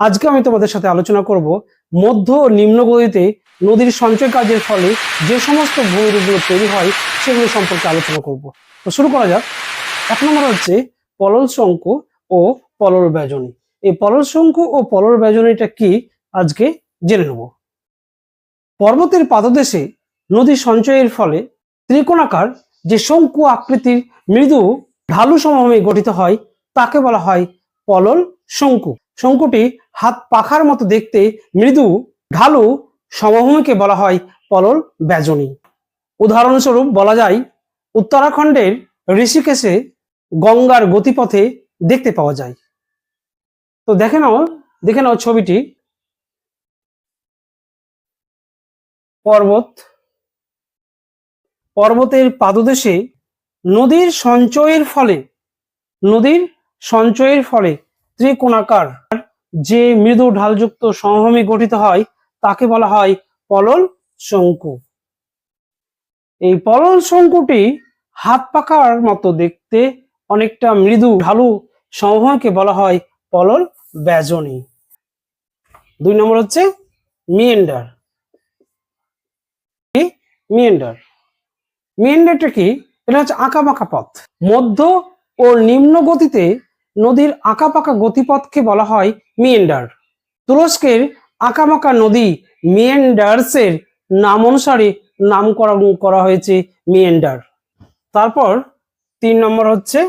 আজকে আমি তোমাদের সাথে আলোচনা করব মধ্য ও নিম্ন গতিতে নদীর সঞ্চয় কাজের ফলে যে সমস্ত ভূমিরূপগুলো তৈরি হয়, সেগুলো সম্পর্কে আলোচনা করব। তো শুরু করা যাক। এক নম্বর হচ্ছে পলল শঙ্কু ও পলল ব্যজনী। এই পলল শঙ্কু ও পলল ব্যজনীটা কি? আজকে জেনে নেব। পর্বতের পাদদেশে নদী সঞ্চয়ের ফলে ত্রিকোণাকার যে শঙ্কু আকৃতির মৃদু ঢালু সমভূমি গঠিত হয়, তাকে বলা হয় পলল শঙ্কু। শঙ্কুটি হাত পাখার মতো দেখতে মৃদু ঢালু সমভূমিকে বলা হয় পলল ব্যজনী। উদাহরণস্বরূপ বলা যায়, উত্তরাখণ্ডের ঋষিকেশে গঙ্গার গতিপথে দেখতে পাওয়া যায়। তো দেখে নাও দেখে নাও ছবিটি। পর্বত। পর্বতের পাদদেশে নদীর সঞ্চয়ের ফলে, নদীর সঞ্চয়ের ফলে ত্রিকোণাকার যে মৃদু ঢালযুক্ত সমভূমি গঠিত হয়, তাকে বলা হয় পলল শঙ্কু। এই পলল শঙ্কুটি হাত পাকার মতো দেখতে অনেকটা মৃদু ঢালু সমভূমিকে বলা হয় পলল ব্যজনী। দুই নম্বর হচ্ছে মিয়েন্ডার। মিয়েন্ডার। মিয়েন্ডারটা কি? এটা হচ্ছে আঁকা আঁকাবাঁকা পথ। মধ্য ও নিম্ন গতিতে নদীর আঁকাপাকা গতিপথকে বলা হয় মিয়েন্ডার। তুরস্কের আঁকাবাঁকা নদী মিয়েন্ডার্সের নাম অনুসারে নামকরণ করা হয়েছে মিয়েন্ডার। তারপর তিন নম্বর হচ্ছে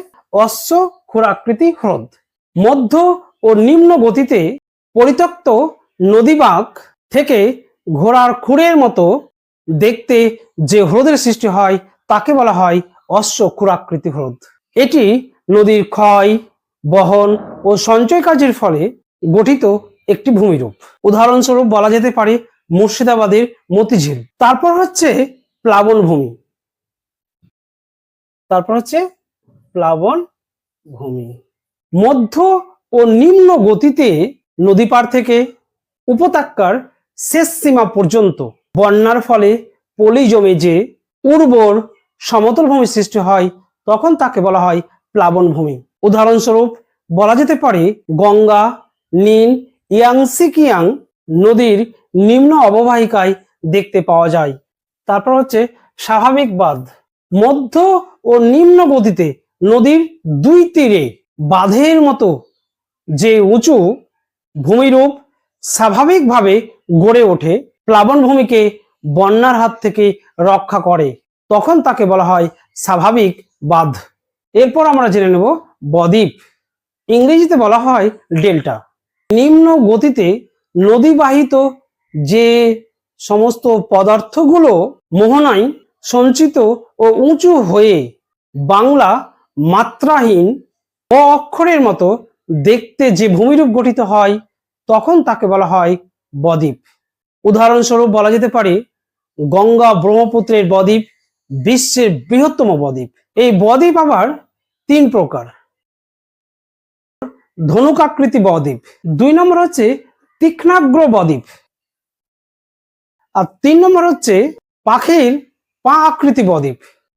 অশ্ব ক্ষুরাকৃতি হ্রদ। মধ্য ও নিম্ন গতিতে পরিত্যক্ত নদীবাঁক থেকে ঘোড়ার খুঁড়ের মতো দেখতে যে হ্রদের সৃষ্টি হয়, তাকে বলা হয় অশ্ব ক্ষুরাকৃতি হ্রদ। এটি নদীর ক্ষয় বহন ও সঞ্চয় কাজের ফলে গঠিত একটি ভূমিরূপ। উদাহরণস্বরূপ বলা যেতে পারে মুর্শিদাবাদের মতিঝিল। তারপর হচ্ছে প্লাবন ভূমি। তারপর হচ্ছে প্লাবন ভূমি। মধ্য ও নিম্ন গতিতে নদী পার থেকে উপত্যকার শেষ সীমা পর্যন্ত বন্যার ফলে পলি জমে যে উর্বর সমতল ভূমি সৃষ্টি হয়, তখন তাকে বলা হয় প্লাবন ভূমি। উদাহরণস্বরূপ, বলা যেতে পারে গঙ্গা, নীল ইয়াংসিকিয়াং নদীর নিম্ন অববাহিকায় দেখতে পাওয়া যায়। তারপর হচ্ছে স্বাভাবিক বাঁধ। মধ্য ও নিম্ন গতিতে নদীর দুই তীরে বাঁধের মতো যে উঁচু ভূমিরূপ স্বাভাবিকভাবে গড়ে ওঠে, প্লাবন ভূমিকে বন্যার হাত থেকে রক্ষা করে। তখন তাকে বলা হয় স্বাভাবিক বাঁধ। এরপর আমরা জেনে নেব বদ্বীপ। ইংরেজিতে বলা হয় ডেল্টা। নিম্ন গতিতে নদীবাহিত যে সমস্ত পদার্থগুলো মোহনায় সঞ্চিত ও উঁচু হয়ে বাংলা মাত্রাহীন অ অক্ষরের মতো দেখতে যে ভূমিরূপ গঠিত হয়, তখন তাকে বলা হয় বদ্বীপ। উদাহরণস্বরূপ বলা যেতে পারে, গঙ্গা ব্রহ্মপুত্রের বদ্বীপ বিশ্বের বৃহত্তম বদ্বীপ। এই বদ্বীপ আবার তিন প্রকার। ধনুকাকৃতি বদ্বীপ। দুই নম্বর হচ্ছে তীক্ষ্ণাগ্র বদ্বীপ। আর তিন নম্বর হচ্ছে পাখির পা আকৃতি বদ্বীপ।